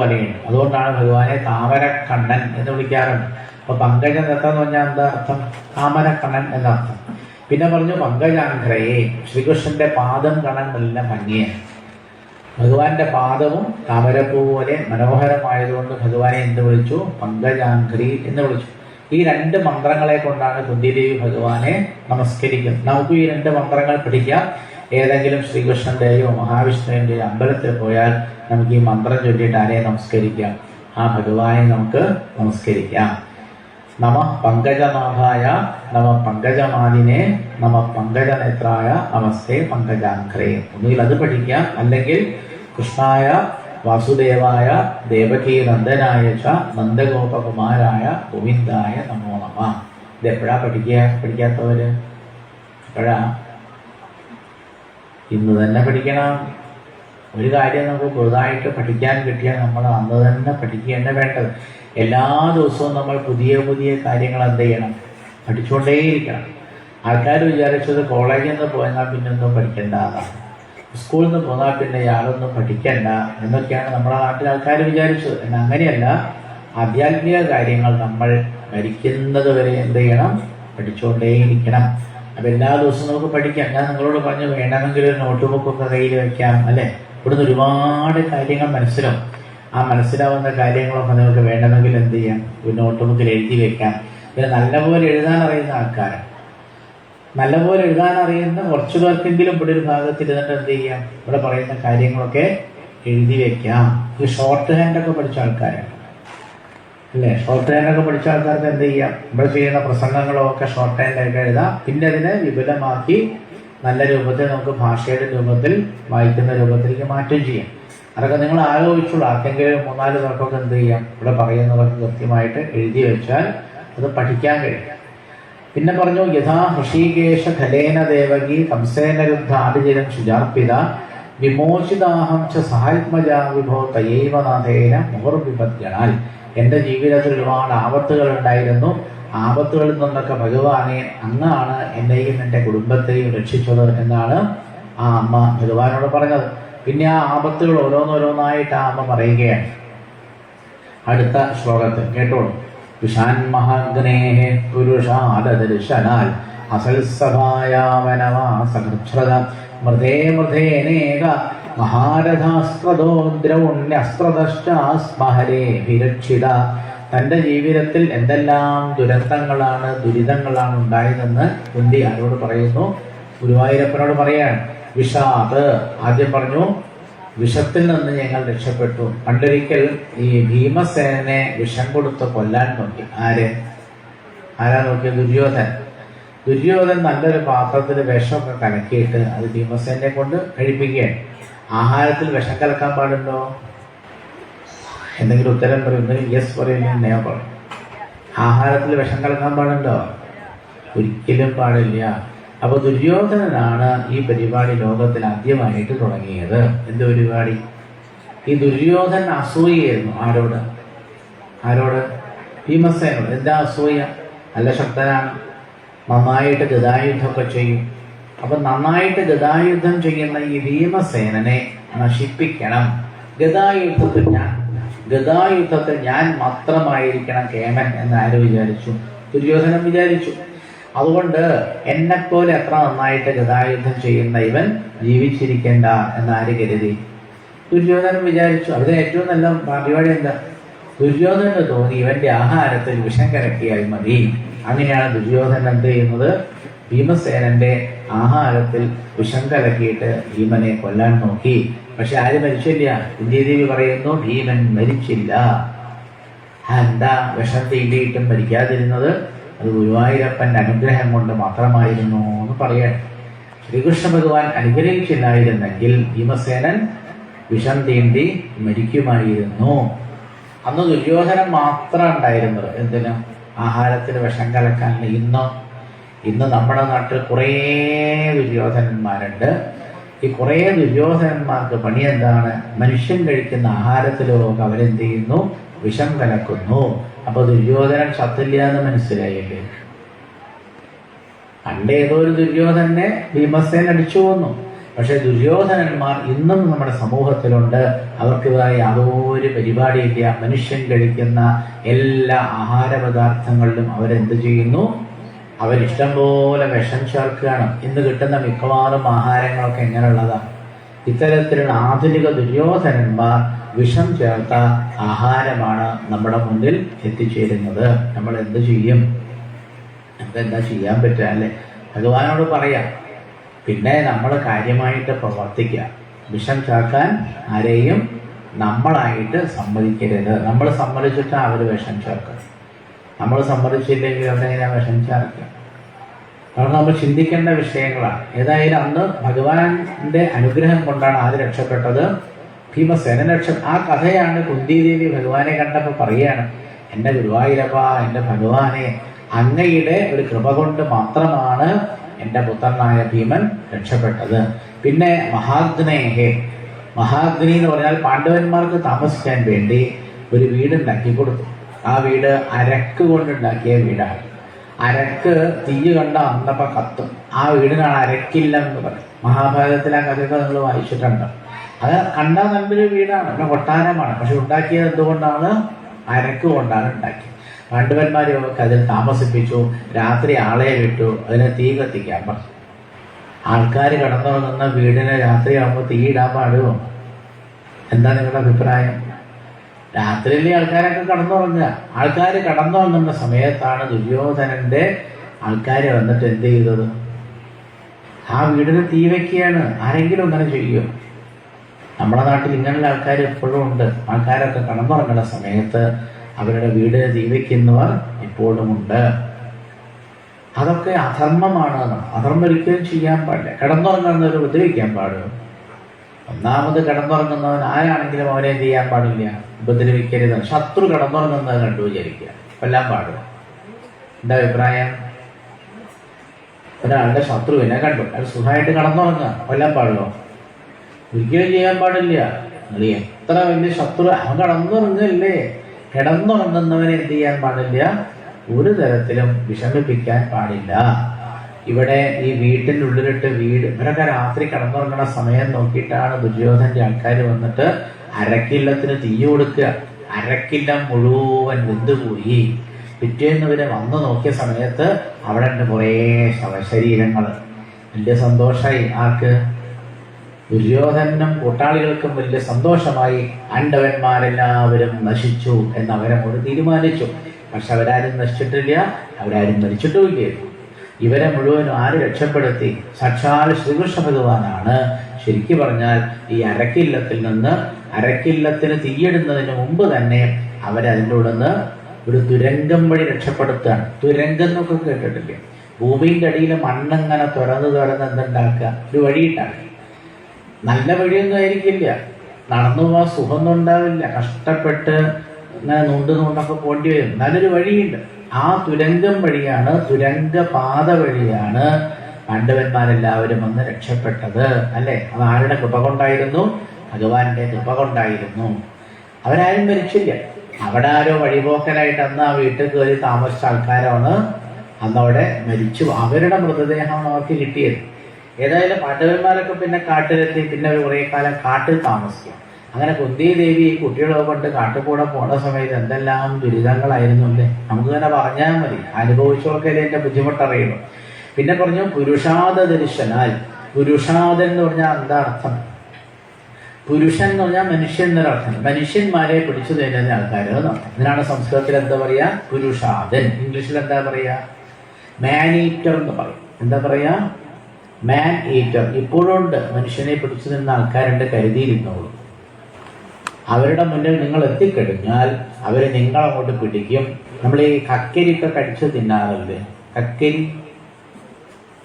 പോലെയാണ് അതുകൊണ്ടാണ് ഭഗവാനെ താമരക്കണ്ണൻ എന്ന് വിളിക്കാറുണ്ട്. അപ്പൊ പങ്കജ നൃത്തം എന്ന് പറഞ്ഞാൽ എന്താ അർത്ഥം? താമരക്കണ്ണൻ എന്നർത്ഥം. പിന്നെ പറഞ്ഞു പങ്കജാഗ്രയെ ശ്രീകൃഷ്ണന്റെ പാദം കാണാൻ നല്ല ഭംഗിയാണ് ഭഗവാന്റെ പാദവും താമരപ്പൂ പോലെ മനോഹരമായതുകൊണ്ട് ഭഗവാനെ എന്ത് വിളിച്ചു? പങ്കജാഗ്രി എന്ന് വിളിച്ചു. ഈ രണ്ട് മന്ത്രങ്ങളെ കൊണ്ടാണ് കുന്തിദേവി ഭഗവാനെ നമസ്കരിക്കുന്നത്. നമുക്ക് ഈ രണ്ട് മന്ത്രങ്ങൾ പഠിക്കാം. ഏതെങ്കിലും ശ്രീകൃഷ്ണന്റെയോ മഹാവിഷ്ണുവിന്റെയോ അമ്പലത്തിൽ പോയാൽ നമുക്ക് ഈ മന്ത്രം ചൊല്ലിയിട്ട് ആരെ നമസ്കരിക്കാം. ആ ഭഗവാനെ നമുക്ക് നമസ്കരിക്കാം. നമ പങ്കജനാഭായ നമ പങ്കജമാലിനെ നമ പങ്കജനേത്രായ നമസ്തേ പങ്കജാഖ്രേ ഒന്നുകിൽ അത് പഠിക്കാം. അല്ലെങ്കിൽ കൃഷ്ണായ വാസുദേവായ ദേവകീ നന്ദനായ ച നന്ദഗോപകുമാരായ ഗോവിന്ദായ നമോ നമ. ഇത് എപ്പോഴാ പഠിക്കുക? പഠിക്കാത്തവര്? എപ്പോഴാ? ഇന്ന് തന്നെ പഠിക്കണം. ഒരു കാര്യം നമുക്ക് പുതുതായിട്ട് പഠിക്കാൻ കിട്ടിയാൽ നമ്മൾ അന്ന് തന്നെ പഠിക്കുകയാണ് വേണ്ടത്. എല്ലാ ദിവസവും നമ്മൾ പുതിയ പുതിയ കാര്യങ്ങൾ എന്ത് ചെയ്യണം? പഠിച്ചുകൊണ്ടേയിരിക്കണം. ആൾക്കാർ വിചാരിച്ചത് കോളേജിൽ നിന്ന് പോയാൽ പിന്നെ ഒന്നും പഠിക്കണ്ട. സ്കൂളിൽ നിന്ന് പോന്നാൽ പിന്നെ യാതൊന്നും പഠിക്കണ്ട എന്നൊക്കെയാണ് നമ്മുടെ നാട്ടിലെ ആൾക്കാർ വിചാരിച്ചത്. എന്നാൽ അങ്ങനെയല്ല. ആധ്യാത്മിക കാര്യങ്ങൾ നമ്മൾ മരിക്കുന്നത് വരെ എന്ത് ചെയ്യണം? പഠിച്ചുകൊണ്ടേയിരിക്കണം. അപ്പൊ എല്ലാ ദിവസവും നമുക്ക് പഠിക്കാം. ഞാൻ നിങ്ങളോട് പറഞ്ഞു വേണമെങ്കിൽ ഒരു നോട്ട് ബുക്കൊക്കെ കയ്യിൽ വെക്കാം അല്ലെ? ഇവിടുന്ന് ഒരുപാട് കാര്യങ്ങൾ മനസ്സിലാവും. ആ മനസ്സിലാവുന്ന കാര്യങ്ങളൊക്കെ നിങ്ങൾക്ക് വേണമെങ്കിൽ എന്ത് ചെയ്യാം? ഒരു നോട്ട് ബുക്കിൽ എഴുതി വെക്കാം. പിന്നെ നല്ലപോലെ എഴുതാൻ അറിയുന്ന ആൾക്കാരാണ്. നല്ലപോലെ എഴുതാൻ അറിയുന്ന കുറച്ചു പേർക്കെങ്കിലും ഇവിടെ ഒരു ഭാഗത്ത് ഇരുന്നിട്ട് എന്ത് ചെയ്യാം? ഇവിടെ പറയുന്ന കാര്യങ്ങളൊക്കെ എഴുതി വെക്കാം. ഈ ഷോർട്ട് ഹാൻഡ് ഒക്കെ പഠിച്ച ആൾക്കാരാണ്. അല്ലേ? ഷോർട്ട് ഹാൻഡ് ഒക്കെ പഠിച്ച ആൾക്കാർക്ക് എന്ത് ചെയ്യാം? നമ്മൾ ചെയ്യുന്ന പ്രസംഗങ്ങളോ ഒക്കെ ഷോർട്ട് ഹാൻഡ് ആയിട്ട് എഴുതാം. പിന്നെ അതിനെ വിപുലമാക്കി നല്ല രൂപത്തിൽ നമുക്ക് ഭാഷയുടെ രൂപത്തിൽ വായിക്കുന്ന രൂപത്തിലേക്ക് മാറ്റം ചെയ്യാം. അതൊക്കെ നിങ്ങൾ ആലോചിച്ചുള്ളൂ. ആർക്കെങ്കിലും മൂന്നാൽ പേർക്കൊക്കെ എന്ത് ചെയ്യാം? ഇവിടെ പറയുന്നവർക്ക് കൃത്യമായിട്ട് എഴുതി വെച്ചാൽ അത് പഠിക്കാൻ കഴിയും. പിന്നെ പറഞ്ഞു യഥാ ഹൃഷീകേശ ഖലേന ദേവകി കംസേന ആദിജലം ശുചാർപ്പിത വിമോചിതാഹം ച സഹാത്മജ വിഭോ തയൈവ നാഥേന എന്റെ ജീവിതത്തിൽ ഒരുപാട് ആപത്തുകൾ ഉണ്ടായിരുന്നു ആപത്തുകളിൽ നിന്നൊക്കെ ഭഗവാനെ അങ്ങാണ് എന്നെയും എന്റെ കുടുംബത്തെയും രക്ഷിച്ചത് എന്നാണ് ആ അമ്മ ഭഗവാനോട് പറഞ്ഞത്. പിന്നെ ആ ആപത്തുകൾ ഓരോന്നോരോന്നായിട്ട് ആ അമ്മ പറയുകയാണ്. അടുത്ത ശ്ലോകത്തിൽ കേട്ടോളൂ. വിഷാൻ മഹാഗ്നേഹ പുരുഷാദർശനാൽ അസൽസഭായാവനവാസകൃച്ഛ്രത മൃതേ മൃതേനേക മഹാരഥാസ്ത്രദോ ദ്രൗണ്യസ്ത്രദശ്ചാസ്മഹരേ വിരക്ഷിത. തന്റെ ജീവിതത്തിൽ എന്തെല്ലാം ദുരന്തങ്ങളാണ് ദുരിതങ്ങളാണ് ഉണ്ടായതെന്ന് കുന്തി ആരോട് പറയുന്നു? ഗുരുവായൂരപ്പനോട് പറയാൻ വിഷാദ്. ആദ്യം പറഞ്ഞു വിഷത്തിൽ നിന്ന് ഞങ്ങൾ രക്ഷപ്പെട്ടു. പണ്ടൊരിക്കൽ ഈ ഭീമസേനെ വിഷം കൊടുത്ത് കൊല്ലാൻ നോക്കി. ആര്? ആരാ നോക്കിയ ദുര്യോധൻ. ദുര്യോധൻ നല്ലൊരു പാത്രത്തിൽ വിഷമൊക്കെ കലക്കിയിട്ട് അത് ഭീമസേനെ കൊണ്ട് കഴിപ്പിക്കുകയാണ്. ആഹാരത്തിൽ വിഷം കലക്കാൻ പാടുണ്ടോ? എന്തെങ്കിലും ഉത്തരം പറയുന്നു യെസ് പറയുന്നു നേ പറയും. ആഹാരത്തിൽ വിഷം കലക്കാൻ പാടുണ്ടോ? ഒരിക്കലും പാടില്ല. അപ്പൊ ദുര്യോധനനാണ് ഈ പരിപാടി ലോകത്തിൽ ആദ്യമായിട്ട് തുടങ്ങിയത്. എന്ത് പരിപാടി? ഈ ദുര്യോധൻ അസൂയായിരുന്നു ആരോട്? ആരോട്? ഭീമസേനോട്. എന്താ അസൂയ? നല്ല ശക്തനാണ്. നന്നായിട്ട് ഗതായുദ്ധമൊക്കെ ചെയ്യും. അപ്പൊ നന്നായിട്ട് ഗതായുദ്ധം ചെയ്യുന്ന ഈ ഭീമസേനനെ നശിപ്പിക്കണം. ഗതായുദ്ധത്തിൽ ഞാൻ ഗതായുദ്ധത്തിൽ ഞാൻ മാത്രമായിരിക്കണം കേമൻ എന്ന് ആര് വിചാരിച്ചു. ദുര്യോധനം വിചാരിച്ചു. അതുകൊണ്ട് എന്നെപ്പോലെ എത്ര നന്നായിട്ട് ഗതായുദ്ധം ചെയ്യുന്ന ഇവൻ ജീവിച്ചിരിക്കേണ്ട എന്ന് ആര് കരുതി? ദുര്യോധനൻ വിചാരിച്ചു. അതിന് ഏറ്റവും നല്ല പരിപാടി എന്താ? ദുര്യോധനന് തോന്നി ഇവന്റെ ആഹാരത്തിൽ വിഷം കലക്കിയാൽ മതി. അങ്ങനെയാണ് ദുര്യോധനൻ എന്ത് ചെയ്യുന്നത്? ഭീമസേനന്റെ ആഹാരത്തിൽ വിഷം കലക്കിയിട്ട് ഭീമനെ കൊല്ലാൻ നോക്കി. പക്ഷെ ആര് മരിച്ചില്ല? ഇന്ത്യദേവി പറയുന്നു ഭീമൻ മരിച്ചില്ല. എന്താ വിഷം തീണ്ടിയിട്ടും മരിക്കാതിരുന്നത്? അത് ഗുരുവായൂരപ്പന്റെ അനുഗ്രഹം കൊണ്ട് മാത്രമായിരുന്നു എന്ന് പറയട്ടെ. ശ്രീകൃഷ്ണ ഭഗവാൻ അനുഗ്രഹിച്ചില്ലായിരുന്നെങ്കിൽ ഭീമസേനൻ വിഷം തീണ്ടി മരിക്കുമായിരുന്നു. അന്ന് ദുര്യോധനം മാത്രം ഉണ്ടായിരുന്നത്. എന്തിനു? ആഹാരത്തിന് വിഷം കലക്കാൻ. ഇന്ന് ഇന്ന് നമ്മുടെ നാട്ടിൽ കുറേ ദുര്യോധനന്മാരുണ്ട്. ഈ കുറേ ദുര്യോധനന്മാർക്ക് പണി എന്താണ്? മനുഷ്യൻ കഴിക്കുന്ന ആഹാരത്തിലൊക്കെ അവരെന്ത് ചെയ്യുന്നു? വിഷം കലക്കുന്നു. അപ്പൊ ദുര്യോധനൻ ശത്തില്ല എന്ന് മനസ്സിലായില്ലേ? പണ്ട് ഏതോ ഒരു ദുര്യോധനെ ഭീമസേൻ അടിച്ചു പോന്നു പക്ഷെ ദുര്യോധനന്മാർ ഇന്നും നമ്മുടെ സമൂഹത്തിലുണ്ട്. അവർക്ക് യാതൊരു പരിപാടിയില്ല. മനുഷ്യൻ കഴിക്കുന്ന എല്ലാ ആഹാര പദാർത്ഥങ്ങളിലും അവരെന്ത് ചെയ്യുന്നു? അവരിഷ്ടം പോലെ വിഷം ചേർക്കുകയാണ്. ഇന്ന് കിട്ടുന്ന മിക്കവാറും ആഹാരങ്ങളൊക്കെ എങ്ങനെയുള്ളതാണ് ഇത്തരത്തിലുള്ള ആധുനിക ദുര്യോധനന്മാർ വിഷം ചേർത്ത ആഹാരമാണ് നമ്മുടെ മുന്നിൽ എത്തിച്ചേരുന്നത്. നമ്മൾ എന്ത് ചെയ്യും? നമുക്ക് എന്താ ചെയ്യാൻ പറ്റുക അല്ലേ? ഭഗവാനോട് പറയാം പിന്നെ നമ്മൾ കാര്യമായിട്ട് പ്രവർത്തിക്കുക. വിഷം ചേർക്കാൻ ആരെയും നമ്മളായിട്ട് സമ്മതിക്കരുത്. നമ്മൾ സമ്മതിച്ചിട്ട് അവർ വിഷം ചേർക്കുക നമ്മൾ സമ്മതിച്ചില്ലെങ്കിൽ അവരെങ്ങനെ വിഷം ചേർക്കുക കാരണം നമ്മൾ ചിന്തിക്കേണ്ട വിഷയങ്ങളാണ്. ഏതായാലും അന്ന് ഭഗവാന്റെ അനുഗ്രഹം കൊണ്ടാണ് ആര് രക്ഷപ്പെട്ടത് ഭീമസേന രക്ഷ. ആ കഥയാണ് കുന്തിദേവി ഭഗവാനെ കണ്ടപ്പോൾ പറയുകയാണ് എന്റെ ഗുരുവായൂരപ്പ എന്റെ ഭഗവാനെ അങ്ങയുടെ ഒരു കൃപ കൊണ്ട് മാത്രമാണ് എന്റെ പുത്രനായ ഭീമൻ രക്ഷപ്പെട്ടത്. പിന്നെ മഹാഗ്നേഹേ. മഹാഗ്നി എന്ന് പറഞ്ഞാൽ പാണ്ഡവന്മാർക്ക് താമസിക്കാൻ വേണ്ടി ഒരു വീട് വീടുണ്ടാക്കി കൊടുത്തു. ആ വീട് അരക്ക് കൊണ്ടുണ്ടാക്കിയ വീടാണ്. അരക്ക് തീ കണ്ട അന്നപ്പം കത്തും. ആ വീടിനാണ് അരക്കില്ല എന്ന് പറയും മഹാഭാരതത്തിലെ ആ കഥയൊക്കെ നിങ്ങൾ വായിച്ചിട്ടുണ്ട്. അത് കണ്ടാൽ നല്ലൊരു വീടാണ്. പിന്നെ കൊട്ടാരമാണ്. പക്ഷെ ഉണ്ടാക്കിയത് എന്തുകൊണ്ടാണ്? അരക്ക് കൊണ്ടാണ് ഉണ്ടാക്കിയത്. പാണ്ഡവന്മാരെയൊക്കെ അതിൽ താമസിപ്പിച്ചു രാത്രി ആളെ വിട്ടു അതിനെ തീ കത്തിക്കാൻ പറഞ്ഞു. ആൾക്കാർ കടന്നുറങ്ങുന്ന വീടിനെ രാത്രിയാകുമ്പോൾ തീ ഇടാൻ പാടുമോ എന്താ നിങ്ങളുടെ അഭിപ്രായം? രാത്രിയിലെ ആൾക്കാരൊക്കെ കടന്നുറങ്ങുക ആൾക്കാർ കടന്നുറങ്ങുന്ന സമയത്താണ് ദുര്യോധനന്റെ ആൾക്കാർ വന്നിട്ട് എന്ത് ചെയ്തത്? ആ വീടിന് തീ വയ്ക്കുകയാണ് ആരെങ്കിലും അങ്ങനെ ചെയ്യുമോ നമ്മുടെ നാട്ടിൽ ഇങ്ങനെയുള്ള ആൾക്കാർ എപ്പോഴും ഉണ്ട്. ആൾക്കാരൊക്കെ കടന്നുറങ്ങുന്ന സമയത്ത് അവരുടെ വീട് ജീവിക്കുന്നവർ ഇപ്പോഴുമുണ്ട്. അതൊക്കെ അധർമ്മമാണ്. അധർമ്മം ഒരിക്കലും ചെയ്യാൻ പാടില്ല. കിടന്നുറങ്ങുന്നവർ ഉപദ്രവിക്കാൻ പാടും ഒന്നാമത് കിടന്നുറങ്ങുന്നവൻ ആരാണെങ്കിലും അവനെ എന്ത് ചെയ്യാൻ പാടില്ല? ഉപദ്രവിക്കരുത്. ശത്രു കിടന്നുറങ്ങുന്നത് കണ്ടു വിചാരിക്കുക. കൊല്ലാൻ പാടില്ല എന്താ അഭിപ്രായം? ഒരാളുടെ ശത്രുവിനെ കണ്ടു. അയാൾ സുഖമായിട്ട് കടന്നുറങ്ങുക. കൊല്ലാൻ പാടുമോ ഒരിക്കലും ചെയ്യാൻ പാടില്ല. നിങ്ങൾ എത്ര വലിയ ശത്രു. അവൻ കിടന്നുറങ്ങല്ലേ കിടന്നുറങ്ങുന്നവനെ എന്ത് ചെയ്യാൻ പാടില്ല? ഒരു തരത്തിലും വിഷമിപ്പിക്കാൻ പാടില്ല. ഇവിടെ ഈ വീട്ടിന്റെ ഉള്ളിലിട്ട് വീട് ഇവരൊക്കെ രാത്രി കിടന്നുറങ്ങണ സമയം നോക്കിയിട്ടാണ് ദുര്യോധന്റെ ആൾക്കാർ വന്നിട്ട് അരക്കില്ലത്തിന് തീ കൊടുക്കുക. അരക്കില്ലം മുഴുവൻ വെന്തുപോയി. പിറ്റേന്ന് ഇവരെ വന്നു നോക്കിയ സമയത്ത് അവിടെ ഉണ്ട് കുറേ ശവശരീരങ്ങൾ. വലിയ സന്തോഷമായി ആർക്ക്? ദുര്യോധനും കൂട്ടാളികൾക്കും വലിയ സന്തോഷമായി അണ്ടവന്മാരെല്ലാവരും നശിച്ചു എന്ന് അവരങ്ങോട്ട് തീരുമാനിച്ചു. പക്ഷെ അവരാരും നശിച്ചിട്ടില്ല അവരാരും മരിച്ചിട്ടുമില്ലായിരുന്നു ഇവരെ മുഴുവനും ആര് രക്ഷപ്പെടുത്തി? സാക്ഷാൽ ശ്രീകൃഷ്ണ ഭഗവാനാണ്. ശരിക്കു പറഞ്ഞാൽ ഈ അരക്കില്ലത്തിൽ നിന്ന് അരക്കില്ലത്തിന് തീയിടുന്നതിന് മുമ്പ് തന്നെ അവരതിന്റെ നിന്ന് ഒരു തുരങ്കം വഴി രക്ഷപ്പെടുത്തുകയാണ് തുരങ്കം എന്നൊക്കെ കേട്ടിട്ടില്ലേ? ഭൂമിയുടെ അടിയിൽ മണ്ണങ്ങനെ തുറന്ന് തുറന്ന് എന്തുണ്ടാക്കുക? ഒരു വഴി നല്ല വഴിയൊന്നും ആയിരിക്കില്ല നടന്നു പോകാൻ സുഖമൊന്നും ഉണ്ടാവില്ല. കഷ്ടപ്പെട്ട് നൂണ്ട് നൂണ്ടൊക്കെ പോണ്ടി വരും. നല്ലൊരു വഴിയുണ്ട്. ആ തുരങ്കം വഴിയാണ് തുരങ്കപാത വഴിയാണ് പാണ്ഡവന്മാരെല്ലാവരും വന്ന് രക്ഷപ്പെട്ടത്. അല്ലെ? അത് ആരുടെ കൃപ കൊണ്ടായിരുന്നു? ഭഗവാന്റെ കൃപ കൊണ്ടായിരുന്നു. അവരാരും മരിച്ചില്ല. അവിടെ ആരോ വഴിപോക്കലായിട്ട് അന്ന് ആ വീട്ടിൽ കയറി താമസിച്ച ആൾക്കാരാണ് അന്നവിടെ മരിച്ചു. അവരുടെ മൃതദേഹമാണ് അവർക്ക് കിട്ടിയത്. ഏതായാലും പാണ്ഡവന്മാരൊക്കെ പിന്നെ കാട്ടിലെത്തി പിന്നെ കുറേ കാലം കാട്ടിൽ താമസിക്കും. അങ്ങനെ കുന്തി ദേവി ഈ കുട്ടികളെ കൊണ്ട് കാട്ടുകൂടെ പോണ സമയത്ത് എന്തെല്ലാം ദുരിതങ്ങളായിരുന്നു അല്ലേ? നമുക്ക് തന്നെ പറഞ്ഞാൽ മതി. അനുഭവിച്ചവർക്കല്ലേ എന്റെ ബുദ്ധിമുട്ടറിയുള്ളൂ. പിന്നെ പറഞ്ഞു പുരുഷാദ ദർശനാൽ. പുരുഷാദൻ എന്ന് പറഞ്ഞാൽ എന്താ അർത്ഥം? പുരുഷൻ എന്ന് പറഞ്ഞാൽ മനുഷ്യൻ എന്നൊരർത്ഥം മനുഷ്യന്മാരെ പിടിച്ചു തരുന്ന ആൾക്കാർ ഇതിനാണ് സംസ്കൃതത്തിൽ എന്താ പറയുക? പുരുഷാദൻ. ഇംഗ്ലീഷിൽ എന്താ പറയുക? മാനീറ്റർ എന്ന് പറയും. എന്താ പറയാ മാൻ ഈറ്റർ ഇപ്പോഴുണ്ട്. മനുഷ്യനെ പിടിച്ചു നിന്ന ആൾക്കാരുണ്ട് കരുതിയിരുന്നോളൂ അവരുടെ മുന്നിൽ നിങ്ങൾ എത്തിക്കഴിഞ്ഞാൽ അവർ നിങ്ങളങ്ങോട്ട് പിടിക്കും. നമ്മൾ ഈ കക്കരിയൊക്കെ കടിച്ച് തിന്നാറില്ലേ? കക്കരി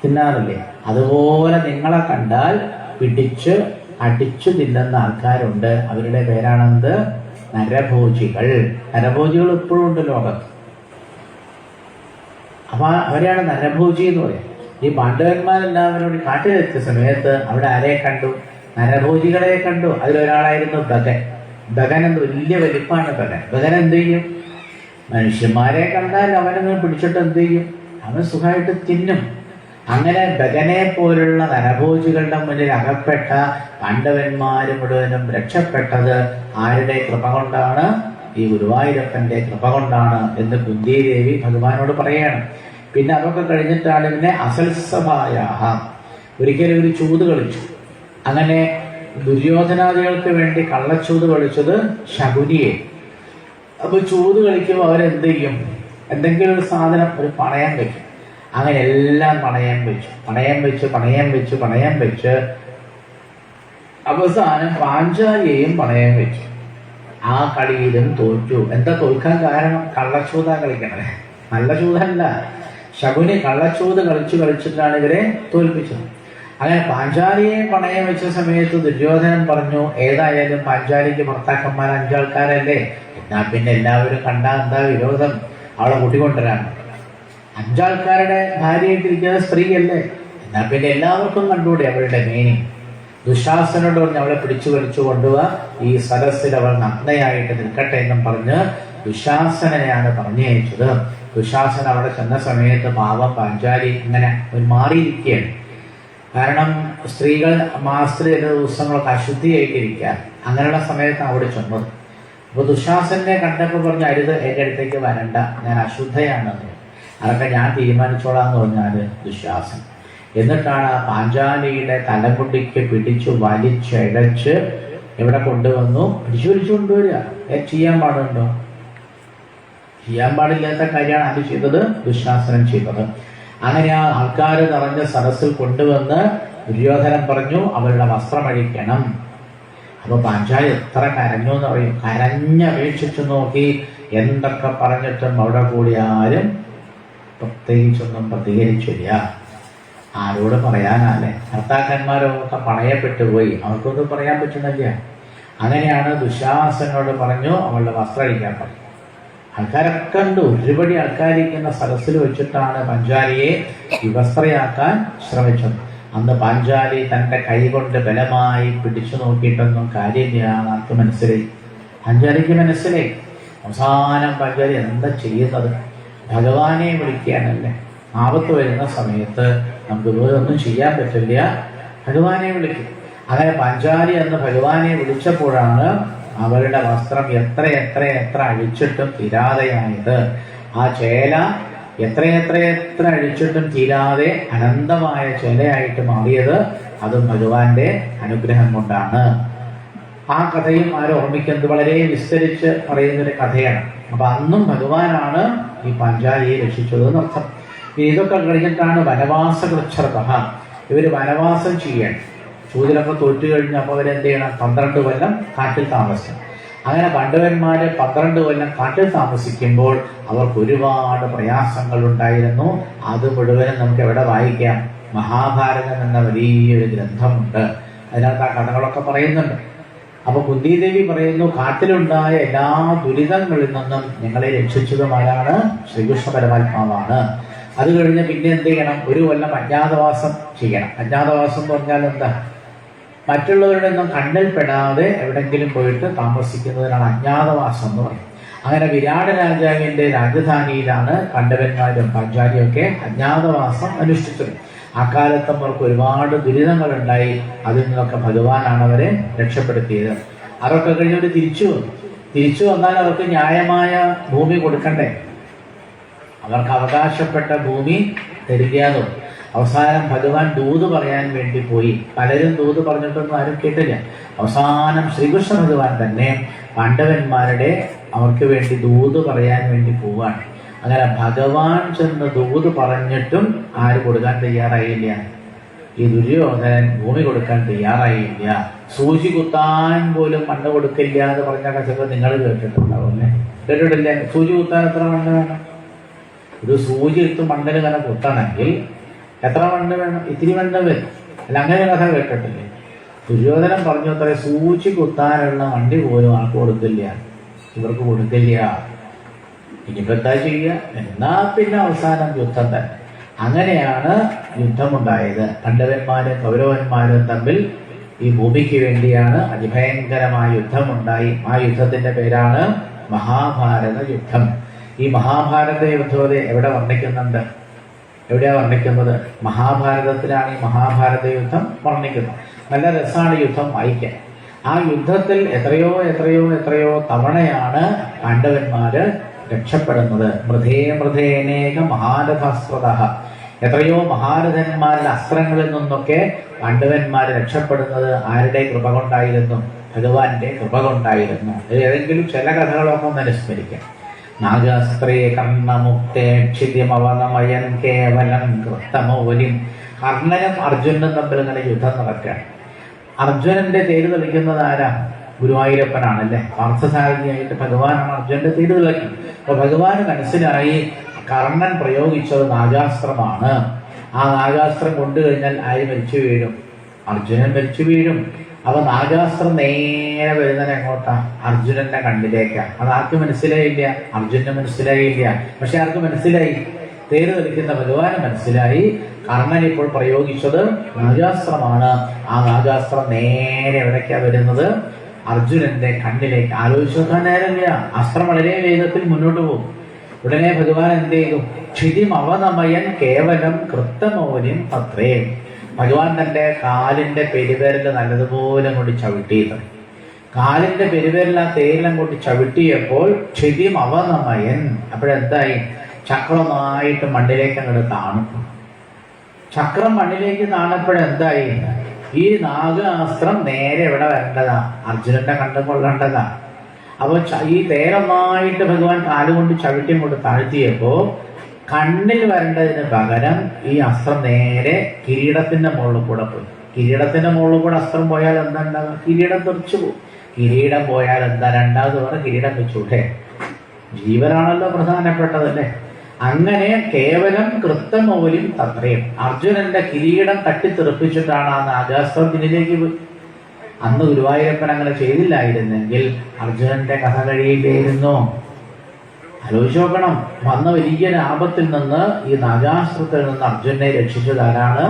തിന്നാറില്ലേ? അതുപോലെ നിങ്ങളെ കണ്ടാൽ പിടിച്ച് അടിച്ചു തിന്നുന്ന ആൾക്കാരുണ്ട്. അവരുടെ പേരാണെന്ത്? നരഭോജികൾ. നരഭോജികൾ ഇപ്പോഴും ഉണ്ട് ലോകത്ത്. അപ്പൊ അവരെയാണ് നരഭോജി എന്ന് പറയുന്നത്. ഈ പാണ്ഡവന്മാരെല്ലാവരും കൂടി വെച്ച സമയത്ത് അവിടെ ആരെ കണ്ടു? നരഭോജികളെ കണ്ടു. അതിലൊരാളായിരുന്നു ബഗൻ. ബഗൻ എന്ന് വലിയ വലിപ്പാണ് ബഗൻ. ബഗൻ എന്ത് ചെയ്യും? മനുഷ്യന്മാരെ കണ്ടാൽ അവനൊന്ന് പിടിച്ചിട്ട് എന്ത് ചെയ്യും? അവൻ സുഖമായിട്ട് തിന്നും. അങ്ങനെ ബഗനെ പോലുള്ള നരഭോജികളുടെ മുന്നിൽ അകപ്പെട്ട പാണ്ഡവന്മാര് മുഴുവനും രക്ഷപ്പെട്ടത് ആരുടെ കൃപ കൊണ്ടാണ്? ഈ ഗുരുവായൂരപ്പന്റെ കൃപ കൊണ്ടാണ് എന്ന് കുന്തിദേവി ഭഗവാനോട് പറയാണ്. പിന്നെ അതൊക്കെ കഴിഞ്ഞിട്ടാണ് പിന്നെ അസൽസഭായ ഒരിക്കലും ഒരു ചൂത് കളിച്ചു. അങ്ങനെ ദുര്യോധനാദികൾക്ക് വേണ്ടി കള്ളച്ചൂത് കളിച്ചത് ശകുനിയെ. അപ്പൊ ചൂത് കളിക്കുമ്പോൾ അവരെന്ത് ചെയ്യും? എന്തെങ്കിലും ഒരു സാധനം ഒരു പണയം വെക്കും. അങ്ങനെ എല്ലാം പണയം വെച്ചു. പണയം വെച്ച് പണയം വെച്ച് പണയം വെച്ച്. അവസാനം പാഞ്ചാലിയെയും പണയം വെച്ചു. ആ കളിയിലും തോറ്റു. എന്താ തോൽക്കാൻ കാരണം? കള്ളച്ചൂത കളിക്കണേ. നല്ല ചൂതല്ല. ശകുനി കള്ളച്ചൂത് കളിച്ചു കളിച്ചിട്ടാണ് ഇവരെ തോൽപ്പിച്ചത്. അങ്ങനെ പാഞ്ചാലിയെ പണയം വെച്ച സമയത്ത് ദുര്യോധനൻ പറഞ്ഞു ഏതായാലും പാഞ്ചാലിക്ക് ഭർത്താക്കന്മാർ അഞ്ചാൾക്കാരല്ലേ? എന്നാ പിന്നെ എല്ലാവരും കണ്ടാ എന്താ വിരോധം? അവളെ കൂട്ടിക്കൊണ്ടുവരാൻ. അഞ്ചാൾക്കാരുടെ ഭാര്യയായിട്ടിരിക്കുന്ന സ്ത്രീയല്ലേ? എന്നാ പിന്നെ എല്ലാവർക്കും കണ്ടുകൂടെ അവളുടെ മീനിങ് ദുശാസനോട് പറഞ്ഞ് അവളെ പിടിച്ചു വലിച്ചു കൊണ്ടുപോവാ ഈ സദസ്സിൽ അവൾ നഗ്നയായിട്ട് നിൽക്കട്ടെ എന്നും പറഞ്ഞ് ദുശാസനെയാണ് പറഞ്ഞയച്ചത്. ദുശാസന അവിടെ ചെന്ന സമയത്ത് പാവം പാഞ്ചാലി അങ്ങനെ ഒരു മാറിയിരിക്കുകയാണ്. കാരണം സ്ത്രീകൾ മാസത്തിൽ ചില ദിവസങ്ങളൊക്കെ അശുദ്ധിയായിട്ടിരിക്കുക. അങ്ങനെയുള്ള സമയത്ത് അവിടെ ചെന്നത്. അപ്പൊ ദുശാസനെ കണ്ടപ്പോൾ പറഞ്ഞ അരുത് എന്റെ അടുത്തേക്ക് വരണ്ട. ഞാൻ അശുദ്ധയാണെന്ന്. അതൊക്കെ ഞാൻ തീരുമാനിച്ചോളാം എന്ന് പറഞ്ഞാൽ ദുശാസൻ. എന്നിട്ടാണ് ആ പാഞ്ചാലിയുടെ തലമുടിക്ക് പിടിച്ചു വലിച്ചഴച്ച് എവിടെ കൊണ്ടുവന്നു? പിടിച്ചു വലിച്ചു കൊണ്ടുവരിക. ചെയ്യാൻ പാടുണ്ടോ? ചെയ്യാൻ പാടില്ലാത്ത കാര്യമാണ് അത് ചെയ്തത്. ദുശാസനം ചെയ്തത്. അങ്ങനെ ആ ആൾക്കാർ നിറഞ്ഞ സദസ്സിൽ കൊണ്ടുവന്ന് ദുര്യോധനൻ പറഞ്ഞു അവരുടെ വസ്ത്രം അഴിക്കണം. അപ്പൊ പാഞ്ചാലി എത്ര കരഞ്ഞു എന്ന് പറയും കരഞ്ഞപേക്ഷിച്ചു നോക്കി. എന്തൊക്കെ പറഞ്ഞിട്ടും അവിടെ കൂടി ആരും പ്രത്യേകിച്ചൊന്നും പ്രതികരിച്ചില്ല. ആരോട് പറയാനല്ലേ? ഭർത്താക്കന്മാരൊക്കെ പണയപ്പെട്ടു പോയി. അവർക്കൊന്നും പറയാൻ പറ്റുന്നില്ല. അങ്ങനെയാണ് ദുശാസനോട് പറഞ്ഞു അവളുടെ വസ്ത്രം അഴിക്കാൻ പറഞ്ഞു. ആൾക്കാരൊക്കെ ഉണ്ട് ഒരുപടി ആൾക്കാരിക്കുന്ന സദസ്സിൽ വെച്ചിട്ടാണ് പഞ്ചാലിയെ വിവസ്ത്രയാക്കാൻ ശ്രമിച്ചത്. അന്ന് പാഞ്ചാലി തന്റെ കൈ കൊണ്ട് ബലമായി പിടിച്ചു നോക്കിയിട്ടൊന്നും കാര്യമില്ല ആൾക്ക് മനസ്സിലായി? പാഞ്ചാലിക്ക് മനസ്സിലായി. അവസാനം പാഞ്ചാലി എന്താ ചെയ്യുന്നത്? ഭഗവാനെ വിളിക്കാനല്ലേ ആപത്ത് വരുന്ന സമയത്ത് നമുക്ക് ഇതുപോലെ ഒന്നും ചെയ്യാൻ പറ്റില്ല. ഭഗവാനെ വിളിക്കും. അങ്ങനെ പാഞ്ചാലി എന്ന് ഭഗവാനെ വിളിച്ചപ്പോഴാണ് അവരുടെ വസ്ത്രം എത്ര എത്ര എത്ര അഴിച്ചിട്ടും തീരാതെയായത്. ആ ചേല എത്ര എത്ര എത്ര അഴിച്ചിട്ടും തീരാതെ അനന്തമായ ചേലയായിട്ട് മാറിയത് അതും ഭഗവാന്റെ അനുഗ്രഹം കൊണ്ടാണ്. ആ കഥയും ആരും ഓർമ്മിക്കുന്നത് വളരെ വിസ്തരിച്ച് പറയുന്നൊരു കഥയാണ്. അപ്പൊ അന്നും ഭഗവാനാണ് ഈ പാഞ്ചാലിയെ രക്ഷിച്ചത് എന്നർത്ഥം. ഇതൊക്കെ കഴിഞ്ഞിട്ടാണ് വനവാസ കൃച്ഛർത്ത ഇവർ വനവാസം ചെയ്യണം. ചൂതിലൊക്കെ തോറ്റു കഴിഞ്ഞപ്പോൾ അവരെന്ത് ചെയ്യണം? പന്ത്രണ്ട് കൊല്ലം കാട്ടിൽ താമസിക്കണം. അങ്ങനെ പണ്ഡവന്മാര് പന്ത്രണ്ട് കൊല്ലം കാട്ടിൽ താമസിക്കുമ്പോൾ അവർക്ക് ഒരുപാട് പ്രയാസങ്ങൾ ഉണ്ടായിരുന്നു അത് മുഴുവനും നമുക്ക് എവിടെ വായിക്കാം? മഹാഭാരതം എന്ന വലിയൊരു ഗ്രന്ഥമുണ്ട്. അതിനകത്ത് ആ കഥകളൊക്കെ പറയുന്നുണ്ട്. അപ്പൊ കുന്തിദേവി പറയുന്നു കാട്ടിലുണ്ടായ എല്ലാ ദുരിതങ്ങളിൽ നിന്നും ഞങ്ങളെ രക്ഷിച്ചതുമാരാണ് ശ്രീകൃഷ്ണ പരമാത്മാവാണ്. അത് കഴിഞ്ഞ് പിന്നെ എന്ത് ചെയ്യണം? ഒരു കൊല്ലം അജ്ഞാതവാസം ചെയ്യണം. അജ്ഞാതവാസം എന്ന് പറഞ്ഞാൽ എന്താ? മറ്റുള്ളവരുടെ ഒന്നും കണ്ണിൽപ്പെടാതെ എവിടെങ്കിലും പോയിട്ട് താമസിക്കുന്നതിനാണ് അജ്ഞാതവാസം എന്ന് പറയും അങ്ങനെ വിരാട രാജാവിന്റെ രാജധാനിയിലാണ് കണ്ടവന്മാരും പഞ്ചാരിയും ഒക്കെ അജ്ഞാതവാസം അനുഷ്ഠിച്ചത്. അക്കാലത്ത് അവർക്ക് ഒരുപാട് ദുരിതങ്ങൾ ഉണ്ടായി അതിൽ നിന്നൊക്കെ ഭഗവാനാണ് അവരെ രക്ഷപ്പെടുത്തിയത്. അവരൊക്കെ കഴിഞ്ഞവർ തിരിച്ചു വന്നു. തിരിച്ചു വന്നാൽ അവർക്ക് ന്യായമായ ഭൂമി കൊടുക്കണ്ടേ? അവർക്ക് അവകാശപ്പെട്ട ഭൂമി തരികയാതോ അവസാനം ഭഗവാൻ ദൂത് പറയാൻ വേണ്ടി പോയി. പലരും ദൂത് പറഞ്ഞിട്ടൊന്നും ആരും കേട്ടില്ല. അവസാനം ശ്രീകൃഷ്ണ ഭഗവാൻ തന്നെ പാണ്ഡവന്മാരുടെ അവർക്ക് വേണ്ടി ദൂത് പറയാൻ വേണ്ടി പോവാണ്. അങ്ങനെ ഭഗവാൻ ചെന്ന് ദൂത് പറഞ്ഞിട്ടും ആര് കൊടുക്കാൻ തയ്യാറായില്ല? ഈ ദുര്യോധനൻ ഭൂമി കൊടുക്കാൻ തയ്യാറായില്ല. സൂചി കുത്താൻ പോലും മണ്ണ് കൊടുക്കില്ല എന്ന് പറഞ്ഞ കഥകൾ നിങ്ങൾ കേട്ടിട്ടുണ്ടാവും അല്ലേ കേട്ടിട്ടില്ലേ? സൂചി കുത്താൻ എത്ര മണ്ണ് വേണം? ഒരു സൂചി എടുത്ത് മണ്ണിൽ ഇങ്ങനെ കുത്തണമെങ്കിൽ എത്ര മണ്ണ് വേണം? ഇത്തിരി മണ്ണ് വരും. അല്ല അങ്ങനെ കഥ കേട്ടിട്ടില്ലേ ദുര്യോധനൻ പറഞ്ഞു അത്ര സൂചി കുത്താനുള്ള വണ്ടി പോലും ആൾക്ക് കൊടുത്തില്ല. ഇവർക്ക് കൊടുക്കില്ല ഇനിയിപ്പോ എന്താ ചെയ്യുക എന്നാ പിന്നെ അവസാനം യുദ്ധം തന്നെ. അങ്ങനെയാണ് യുദ്ധമുണ്ടായത്. പണ്ഡവന്മാരും കൗരവന്മാരും തമ്മിൽ ഈ ഭൂമിക്ക് വേണ്ടിയാണ് അതിഭയങ്കരമായ യുദ്ധമുണ്ടായി. ആ യുദ്ധത്തിന്റെ പേരാണ് മഹാഭാരത യുദ്ധം. ഈ മഹാഭാരത യുദ്ധത്തെ എവിടെ വർണിക്കുന്നുണ്ട്? എവിടെയാ വർണിക്കുന്നത്? മഹാഭാരതത്തിലാണ് ഈ മഹാഭാരത യുദ്ധം വർണിക്കുന്നത്. നല്ല രസമാണ് യുദ്ധം വായിക്കാൻ. ആ യുദ്ധത്തിൽ എത്രയോ എത്രയോ എത്രയോ തവണയാണ് പാണ്ഡവന്മാര് രക്ഷപ്പെടുന്നത്. മൃധേ മൃധേനേക മഹാരഥാസ്വത എത്രയോ മഹാരഥന്മാരുടെ അസ്ത്രങ്ങളിൽ നിന്നൊക്കെ പാണ്ഡവന്മാർ രക്ഷപ്പെടുന്നത് ആരുടെ കൃപ കൊണ്ടായിരുന്നു ഭഗവാന്റെ കൃപ കൊണ്ടായിരുന്നു ഏതെങ്കിലും ചില കഥകളൊക്കെ ഒന്ന് അനുസ്മരിക്കാം നാഗാസ്ത്രേ കർണമുക്തേ ക്ഷിതിമവനമയൻ കേവലം കൃത്തമൗലിം. കർണനും അർജുനനും തമ്മിൽ ഇങ്ങനെ യുദ്ധം നടക്കുകയാണ്. അർജുനന്റെ തേര് തെളിക്കുന്നത് ആരാ? ഗുരുവായൂരപ്പനാണല്ലേ? പാർത്ഥസാരഥിയായിട്ട് ഭഗവാനാണ് അർജുനന്റെ തേര് തെളിക്കുന്നത് അപ്പൊ ഭഗവാന് മനസ്സിലായി കർണൻ പ്രയോഗിച്ചത് നാഗാസ്ത്രമാണ്. ആ നാഗാസ്ത്രം കൊണ്ടു കഴിഞ്ഞാൽ ആര് മരിച്ചു വീഴും? അർജുനൻ മരിച്ചു വീഴും. അപ്പൊ നാഗാസ്ത്രം നേരെ വരുന്നത് എങ്ങോട്ടാ? അർജുനന്റെ കണ്ണിലേക്കാണ് അത് ആർക്ക് മനസ്സിലായില്ല. അർജുനന് മനസ്സിലായില്ല. പക്ഷെ ആർക്ക് മനസ്സിലായി. തേര് തെളിക്കുന്ന ഭഗവാന് മനസ്സിലായി. കർണൻ ഇപ്പോൾ പ്രയോഗിച്ചത് നാഗാസ്ത്രമാണ് ആ നാഗാസ്ത്രം നേരെ എവിടേക്കാ വരുന്നത്? അർജുനന്റെ കണ്ണിലേക്ക്. ആലോചിച്ച് നോക്കാൻ നേരമില്ല. അസ്ത്രം വളരെ വേഗത്തിൽ മുന്നോട്ട് പോകും. ഉടനെ ഭഗവാൻ എന്ത് ചെയ്തു? ക്ഷിതിമവനമയൻ കേവലം കൃത്തമൗര്യം തത്രേ ഭഗവാൻ തന്റെ കാലിന്റെ പെരുവേരൽ നല്ലതുപോലെ കൊണ്ട് ചവിട്ടിയത് കാലിന്റെ പെരുവേരൽ ആ തേരിലും കൊണ്ട് ചവിട്ടിയപ്പോൾ ക്ഷിതിം അവനമയൻ അപ്പോഴെന്തായി? ചക്രമായിട്ട് മണ്ണിലേക്ക് അങ്ങോട്ട് താണു. ചക്രം മണ്ണിലേക്ക് താണപ്പോഴെന്തായി? ഈ നാഗാസ്ത്രം നേരെ ഇവിടെ വരേണ്ടതാ. അർജുനന്റെ കണ്ടം കൊള്ളേണ്ടതാ. അപ്പൊ ഈ തേരമായിട്ട് ഭഗവാൻ കാലുകൊണ്ട് ചവിട്ടി കൊണ്ട് താഴ്ത്തിയപ്പോ കണ്ണിൽ വരേണ്ടതിന് പകരം ഈ അസ്ത്രം നേരെ കിരീടത്തിന്റെ മുകളിൽ കൂടെ പോയി. കിരീടത്തിന്റെ മുകളിൽ കൂടെ അസ്ത്രം പോയാൽ എന്താ ഉണ്ടാകുക കിരീടം തെറിച്ചു പോകും കിരീടം പോയാൽ എന്താ? രണ്ടാമത് വേറെ കിരീടം വെച്ചൂടെ ജീവനാണല്ലോ പ്രധാനപ്പെട്ടതല്ലേ അങ്ങനെ കേവലം കൃത്തമൗലിയും തത്രയും. അർജുനന്റെ കിരീടം തട്ടിത്തെറിപ്പിച്ചിട്ടാണ് ആ നാഗാസ്ത്രം ഇതിലേക്ക് പോയി. അന്ന് ഗുരുവായൂരപ്പൻ അങ്ങനെ ചെയ്തില്ലായിരുന്നെങ്കിൽ അർജുനന്റെ കഥ കഴിയില്ലായിരുന്നു. ആലോചിച്ച് നോക്കണം വന്ന വലിയ ആപത്തിൽ നിന്ന് ഈ നാഗാസ്ത്രത്തിൽ നിന്ന് അർജുനെ രക്ഷിച്ചത് ആരാണ്?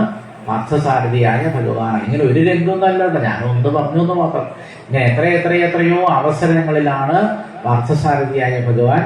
പാർത്ഥസാരഥിയായ ഭഗവാൻ. ഇങ്ങനെ ഒരു രംഗം അല്ലട്ടോ ഞാൻ ഒന്ന് പറഞ്ഞു എന്ന് മാത്രം. ഇങ്ങനെ എത്ര എത്ര എത്രയോ അവസരങ്ങളിലാണ് പാർത്ഥസാരഥിയായ ഭഗവാൻ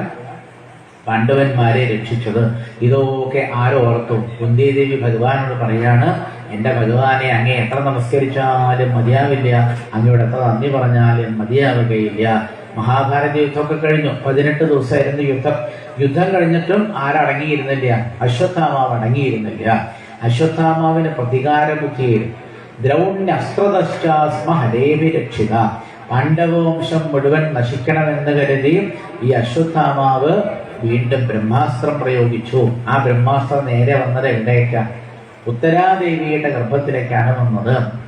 പാണ്ഡവന്മാരെ രക്ഷിച്ചത്. ഇതൊക്കെ ആരോ ഓർത്തു. കുന്തിദേവി ഭഗവാനോട് പറയാണ് എന്റെ ഭഗവാനെ അങ്ങേ എത്ര നമസ്കരിച്ചാലും മതിയാവില്ല. അങ്ങയോട് എത്ര നന്ദി പറഞ്ഞാലും മതിയാവുകയില്ല. മഹാഭാരത യുദ്ധമൊക്കെ കഴിഞ്ഞു. പതിനെട്ട് ദിവസമായിരുന്നു യുദ്ധം. യുദ്ധം കഴിഞ്ഞിട്ടും ആരടങ്ങിയിരുന്നില്ല. അശ്വത്ഥാമാവ് അടങ്ങിയിരുന്നില്ല. അശ്വത്ഥാമാവിന് പ്രതികാര ബുദ്ധിയിൽ ദ്രൗണ്യസ്ത്രദശ്ചാസ്മ ഹരേവി രക്ഷിത. പാണ്ഡവവംശം മുഴുവൻ നശിക്കണമെന്ന് കരുതി ഈ അശ്വത്ഥാമാവ് വീണ്ടും ബ്രഹ്മാസ്ത്രം പ്രയോഗിച്ചു. ആ ബ്രഹ്മാസ്ത്രം നേരെ വന്നത് എവിടേക്കാണ് ഉത്തരാദേവിയുടെ ഗർഭത്തിലേക്കാണ് വന്നത്.